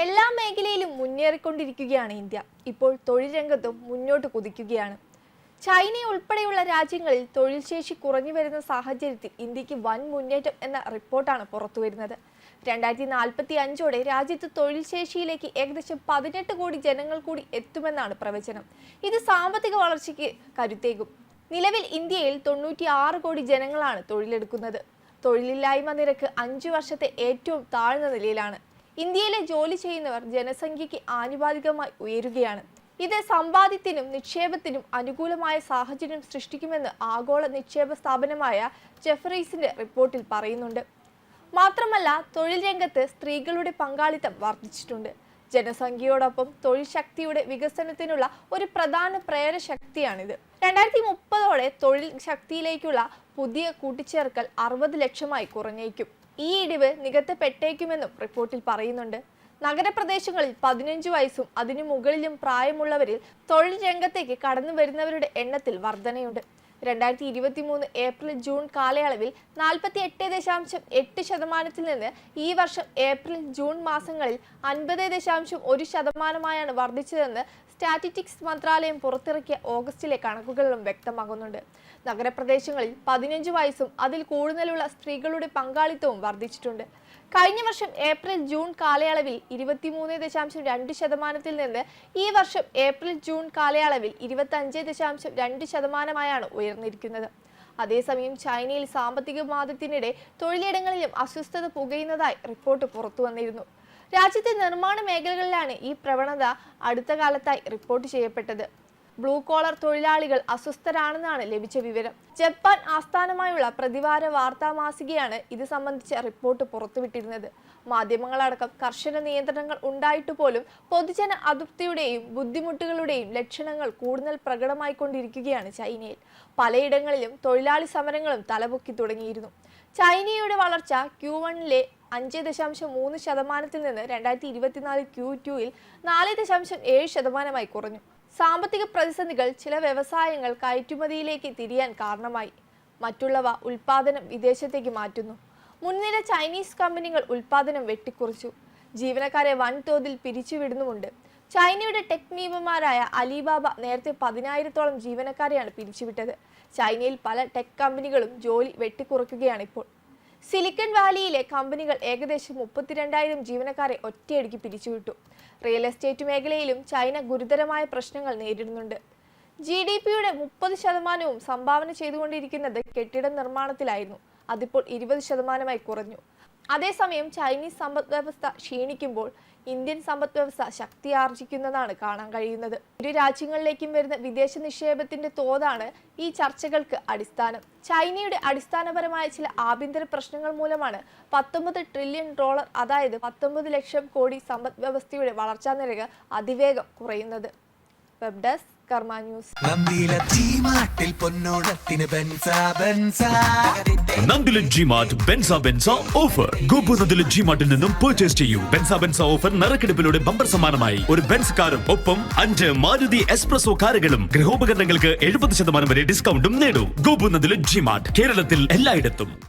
എല്ലാ മേഖലയിലും മുന്നേറിക്കൊണ്ടിരിക്കുകയാണ് ഇന്ത്യ. ഇപ്പോൾ തൊഴിൽ രംഗത്തും മുന്നോട്ട് കുതിക്കുകയാണ്. ചൈന ഉൾപ്പെടെയുള്ള രാജ്യങ്ങളിൽ തൊഴിൽ ശേഷി കുറഞ്ഞു വരുന്ന സാഹചര്യത്തിൽ ഇന്ത്യയ്ക്ക് വൻ മുന്നേറ്റം എന്ന റിപ്പോർട്ടാണ് പുറത്തുവരുന്നത് രണ്ടായിരത്തി നാൽപ്പത്തി അഞ്ചോടെ രാജ്യത്ത് തൊഴിൽ ശേഷിയിലേക്ക് ഏകദേശം പതിനെട്ട് കോടി ജനങ്ങൾ കൂടി എത്തുമെന്നാണ് പ്രവചനം. ഇത് സാമ്പത്തിക വളർച്ചയ്ക്ക് കരുത്തേകും. നിലവിൽ ഇന്ത്യയിൽ തൊണ്ണൂറ്റി ആറ് കോടി ജനങ്ങളാണ് തൊഴിലെടുക്കുന്നത്. തൊഴിലില്ലായ്മ നിരക്ക് അഞ്ചു വർഷത്തെ ഏറ്റവും താഴ്ന്ന നിലയിലാണ്. ഇന്ത്യയിലെ ജോലി ചെയ്യുന്നവർ ജനസംഖ്യയ്ക്ക് ആനുപാതികമായി ഉയരുകയാണ്. ഇത് സമ്പാദ്യത്തിനും നിക്ഷേപത്തിനും അനുകൂലമായ സാഹചര്യം സൃഷ്ടിക്കുമെന്ന് ആഗോള നിക്ഷേപ സ്ഥാപനമായ ജെഫറീസിന്റെ റിപ്പോർട്ടിൽ പറയുന്നുണ്ട്. മാത്രമല്ല തൊഴിൽ രംഗത്ത് സ്ത്രീകളുടെ പങ്കാളിത്തം വർദ്ധിച്ചിട്ടുണ്ട്. ജനസംഖ്യയോടൊപ്പം തൊഴിൽ ശക്തിയുടെ വികസനത്തിനുള്ള ഒരു പ്രധാന പ്രേരശക്തിയാണിത് രണ്ടായിരത്തി മുപ്പതോടെ തൊഴിൽ ശക്തിയിലേക്കുള്ള പുതിയ കൂട്ടിച്ചേർക്കൽ അറുപത് ലക്ഷമായി കുറഞ്ഞേക്കും. ഈ ഇടിവ് നികത്തപ്പെട്ടേക്കുമെന്നും റിപ്പോർട്ടിൽ പറയുന്നുണ്ട്. നഗരപ്രദേശങ്ങളിൽ പതിനഞ്ചു വയസ്സും അതിനു മുകളിലും പ്രായമുള്ളവരിൽ തൊഴിൽ രംഗത്തേക്ക് കടന്നു വരുന്നവരുടെ എണ്ണത്തിൽ വർധനയുണ്ട്. രണ്ടായിരത്തി ഇരുപത്തി മൂന്ന് ഏപ്രിൽ ജൂൺ കാലയളവിൽ നാൽപ്പത്തി എട്ട് ദശാംശം എട്ട് ശതമാനത്തിൽ നിന്ന് ഈ വർഷം ഏപ്രിൽ ജൂൺ മാസങ്ങളിൽ അൻപത് ദശാംശം ഒരു ശതമാനമായാണ് വർദ്ധിച്ചതെന്ന് സ്റ്റാറ്റിറ്റിക്സ് മന്ത്രാലയം പുറത്തിറക്കിയ ഓഗസ്റ്റിലെ കണക്കുകളിലും വ്യക്തമാകുന്നുണ്ട്. നഗരപ്രദേശങ്ങളിൽ പതിനഞ്ച് വയസ്സും അതിൽ കൂടുതലുള്ള സ്ത്രീകളുടെ പങ്കാളിത്തവും വർദ്ധിച്ചിട്ടുണ്ട്. കഴിഞ്ഞ വർഷം ഏപ്രിൽ ജൂൺ കാലയളവിൽ ഇരുപത്തിമൂന്ന് ദശാംശം രണ്ട് ശതമാനത്തിൽ നിന്ന് ഈ വർഷം ഏപ്രിൽ ജൂൺ കാലയളവിൽ ഇരുപത്തി അഞ്ച് ദശാംശം രണ്ട് ശതമാനമായാണ് ഉയർന്നിരിക്കുന്നത്. അതേസമയം ചൈനയിൽ സാമ്പത്തിക വാദത്തിനിടെ തൊഴിലിടങ്ങളിലും അസ്വസ്ഥത പുകയുന്നതായി റിപ്പോർട്ട് പുറത്തു വന്നിരുന്നു രാജ്യത്തെ നിർമ്മാണ മേഖലകളിലാണ് ഈ പ്രവണത അടുത്ത കാലത്തായി റിപ്പോർട്ട് ചെയ്യപ്പെട്ടത്. ബ്ലൂ കോളർ തൊഴിലാളികൾ അസ്വസ്ഥരാണെന്നാണ് ലഭിച്ച വിവരം. ജപ്പാൻ ആസ്ഥാനമായുള്ള പ്രതിവാര വാർത്താ മാസികയാണ് ഇത് സംബന്ധിച്ച റിപ്പോർട്ട് പുറത്തുവിട്ടിരുന്നത്. മാധ്യമങ്ങളടക്കം കർശന നിയന്ത്രണങ്ങൾ ഉണ്ടായിട്ട് പോലും പൊതുജന അതൃപ്തിയുടെയും ബുദ്ധിമുട്ടുകളുടെയും ലക്ഷണങ്ങൾ കൂടുതൽ പ്രകടമായിക്കൊണ്ടിരിക്കുകയാണ് ചൈനയിൽ. പലയിടങ്ങളിലും തൊഴിലാളി സമരങ്ങളും തലപൊക്കി തുടങ്ങിയിരുന്നു. ചൈനയുടെ വളർച്ച ക്യൂ വണ്ണിലെ അഞ്ച് ദശാംശം മൂന്ന് ശതമാനത്തിൽ നിന്ന് രണ്ടായിരത്തി ഇരുപത്തിനാല് ക്യൂ ടുവിൽ നാല് ദശാംശം ഏഴ് ശതമാനമായി കുറഞ്ഞു. സാമ്പത്തിക പ്രതിസന്ധികൾ ചില വ്യവസായങ്ങൾ കയറ്റുമതിയിലേക്ക് തിരിയാൻ കാരണമായി. മറ്റുള്ളവ ഉൽപാദനം വിദേശത്തേക്ക് മാറ്റുന്നു. മുൻനിര ചൈനീസ് കമ്പനികൾ ഉൽപാദനം വെട്ടിക്കുറച്ചു. ജീവനക്കാരെ വൻതോതിൽ പിരിച്ചുവിടുന്നുമുണ്ട്. ചൈനയുടെ ടെക് നിയമമാരായ അലിബാബ നേരത്തെ പതിനായിരത്തോളം ജീവനക്കാരെയാണ് പിരിച്ചുവിട്ടത്. ചൈനയിൽ പല ടെക് കമ്പനികളും ജോലി വെട്ടിക്കുറയ്ക്കുകയാണ് ഇപ്പോൾ സിലിക്കൺ വാലിയിലെ കമ്പനികൾ ഏകദേശം മുപ്പത്തിരണ്ടായിരം ജീവനക്കാരെ ഒറ്റയടിക്ക് പിരിച്ചുവിട്ടു. റിയൽ എസ്റ്റേറ്റ് മേഖലയിലും ചൈന ഗുരുതരമായ പ്രശ്നങ്ങൾ നേരിടുന്നുണ്ട്. ജി ഡി പിയുടെ മുപ്പത് ശതമാനവും സംഭാവന ചെയ്തുകൊണ്ടിരിക്കുന്നത് കെട്ടിട നിർമ്മാണത്തിലായിരുന്നു. അതിപ്പോൾ ഇരുപത് ശതമാനമായി കുറഞ്ഞു. അതേസമയം ചൈനീസ് സമ്പദ് വ്യവസ്ഥ ക്ഷീണിക്കുമ്പോൾ ഇന്ത്യൻ സമ്പദ് വ്യവസ്ഥ ശക്തിയാർജിക്കുന്നതാണ് കാണാൻ കഴിയുന്നത്. ഇരു രാജ്യങ്ങളിലേക്കും വരുന്ന വിദേശ നിക്ഷേപത്തിന്റെ തോതാണ് ഈ ചർച്ചകൾക്ക് അടിസ്ഥാനം. ചൈനയുടെ അടിസ്ഥാനപരമായ ചില ആഭ്യന്തര പ്രശ്നങ്ങൾ മൂലമാണ് പത്തൊമ്പത് ട്രില്യൺ ഡോളർ അതായത് പത്തൊമ്പത് ലക്ഷം കോടി സമ്പദ് വ്യവസ്ഥയുടെ വളർച്ചാ നിരക്ക് അതിവേഗം കുറയുന്നത്. Web desk Karma news. Nandilath G mart ബെൻസ ബെൻസ. ഓഫർ. ഗോപു നന്ദിലൻ ജിമാർട്ടിൽ നിന്നും പർച്ചേസ് ചെയ്യൂ. ബെൻസ ബെൻസ ഓഫർ നറുക്കെടുപ്പിലൂടെ ബമ്പർ സമ്മാനമായി. ഒരു ബെൻസ് കാറും ഒപ്പം അഞ്ച് മാരുതി എക്സ്പ്രസോ കാറുകളും ഗൃഹോപകരണങ്ങൾക്ക് എഴുപത് ശതമാനം വരെ ഡിസ്കൗണ്ടും നേടൂ. ഗോപു നന്ദിലൻ ജിമാർട്ട് കേരളത്തിൽ എല്ലായിടത്തും.